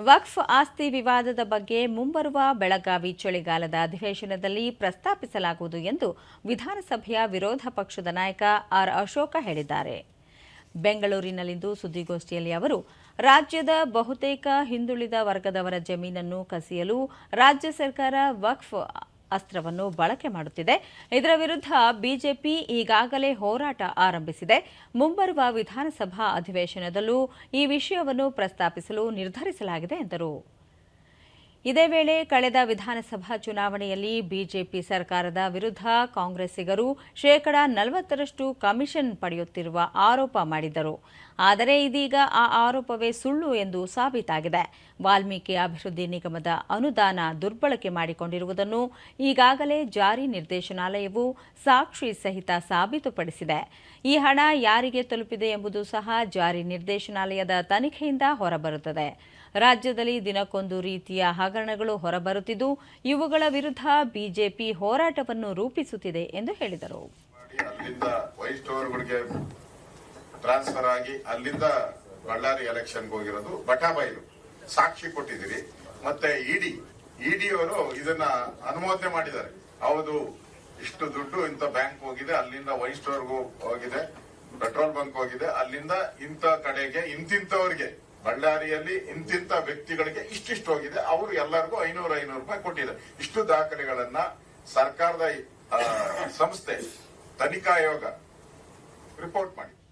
ವಕ್ಫ್ ಆಸ್ತಿ ವಿವಾದದ ಬಗ್ಗೆ ಮುಂಬರುವ ಬೆಳಗಾವಿ ಚಳಿಗಾಲದ ಅಧಿವೇಶನದಲ್ಲಿ ಪ್ರಸ್ತಾಪಿಸಲಾಗುವುದು ಎಂದು ವಿಧಾನಸಭೆಯ ವಿರೋಧ ಪಕ್ಷದ ನಾಯಕ ಆರ್ ಅಶೋಕ ಹೇಳಿದ್ದಾರೆ. ಬೆಂಗಳೂರಿನಲ್ಲಿಂದು ಸುದ್ದಿಗೋಷ್ಠಿಯಲ್ಲಿ ಅವರು, ರಾಜ್ಯದ ಬಹುತೇಕ ಹಿಂದುಳಿದ ವರ್ಗದವರ ಜಮೀನನ್ನು ಕಸಿಯಲು ರಾಜ್ಯ ಸರ್ಕಾರ ವಕ್ಫ್ ಅಸ್ತ್ರವನ್ನು ಬಳಕೆ ಮಾಡುತ್ತಿದೆ. ಇದರ ವಿರುದ್ಧ ಬಿಜೆಪಿ ಈಗಾಗಲೇ ಹೋರಾಟ ಆರಂಭಿಸಿದೆ. ಮುಂಬರುವ ವಿಧಾನಸಭಾ ಅಧಿವೇಶನದಲ್ಲೂ ಈ ವಿಷಯವನ್ನು ಪ್ರಸ್ತಾಪಿಸಲು ನಿರ್ಧರಿಸಲಾಗಿದೆ ಎಂದರು. ಇದೇ ವೇಳೆ ಕಳೆದ ವಿಧಾನಸಭಾ ಚುನಾವಣೆಯಲ್ಲಿ ಬಿಜೆಪಿ ಸರ್ಕಾರದ ವಿರುದ್ಧ ಕಾಂಗ್ರೆಸ್ಸಿಗರು ಶೇಕಡಾ ನಲವತ್ತರಷ್ಟು ಕಮಿಷನ್ ಪಡೆಯುತ್ತಿರುವ ಆರೋಪ ಮಾಡಿದರು ಆದರೆ ಇದೀಗ ಆ ಆರೋಪವೇ ಸುಳ್ಳು ಎಂದು ಸಾಬೀತಾಗಿದೆ. ವಾಲ್ಮೀಕಿ ಅಭಿವೃದ್ಧಿ ನಿಗಮದ ಅನುದಾನ ದುರ್ಬಳಕೆ ಮಾಡಿಕೊಂಡಿರುವುದನ್ನು ಈಗಾಗಲೇ ಜಾರಿ ನಿರ್ದೇಶನಾಲಯವು ಸಾಕ್ಷಿ ಸಹಿತ ಸಾಬೀತುಪಡಿಸಿದೆ. ಈ ಹಣ ಯಾರಿಗೆ ತಲುಪಿದೆ ಎಂಬುದು ಸಹ ಜಾರಿ ನಿರ್ದೇಶನಾಲಯದ ತನಿಖೆಯಿಂದ ಹೊರಬರುತ್ತದೆ. ರಾಜ್ಯದಲ್ಲಿ ದಿನಕ್ಕೊಂದು ರೀತಿಯ ಹಗರಣಗಳು ಹೊರಬರುತ್ತಿದ್ದು, ಇವುಗಳ ವಿರುದ್ಧ ಬಿಜೆಪಿ ಹೋರಾಟವನ್ನು ರೂಪಿಸುತ್ತಿದೆ ಎಂದು ಹೇಳಿದರು. ಟ್ರಾನ್ಸ್ಫರ್ ಆಗಿ ಅಲ್ಲಿಂದ ಬಳ್ಳಾರಿ ಎಲೆಕ್ಷನ್ಗೆ ಹೋಗಿರೋದು ಬಟಾಬೈಲು. ಸಾಕ್ಷಿ ಕೊಟ್ಟಿದ್ದೀರಿ. ಮತ್ತೆ ಇಡಿ ಅವರು ಇದನ್ನ ಅನುಮೋದನೆ ಮಾಡಿದ್ದಾರೆ. ಹೌದು, ಇಷ್ಟು ದುಡ್ಡು ಇಂಥ ಬ್ಯಾಂಕ್ ಹೋಗಿದೆ, ಅಲ್ಲಿಂದ ವೈನ್ ಸ್ಟೋರ್ಗೂ ಹೋಗಿದೆ, ಪೆಟ್ರೋಲ್ ಬಂಕ್ ಹೋಗಿದೆ, ಅಲ್ಲಿಂದ ಇಂಥ ಕಡೆಗೆ ಇಂತಿಂತವರಿಗೆ ಬಳ್ಳಾರಿಯಲ್ಲಿ ಇಂತಿಂತ ವ್ಯಕ್ತಿಗಳಿಗೆ ಇಷ್ಟಿಷ್ಟು ಹೋಗಿದೆ. ಅವರು ಎಲ್ಲರಿಗೂ ಐನೂರು ಐನೂರು ರೂಪಾಯಿ ಕೊಟ್ಟಿದ್ದಾರೆ. ಇಷ್ಟು ದಾಖಲೆಗಳನ್ನ ಸರ್ಕಾರದ ಸಂಸ್ಥೆ ತನಿಖಾ ಆಯೋಗ ರಿಪೋರ್ಟ್ ಮಾಡಿ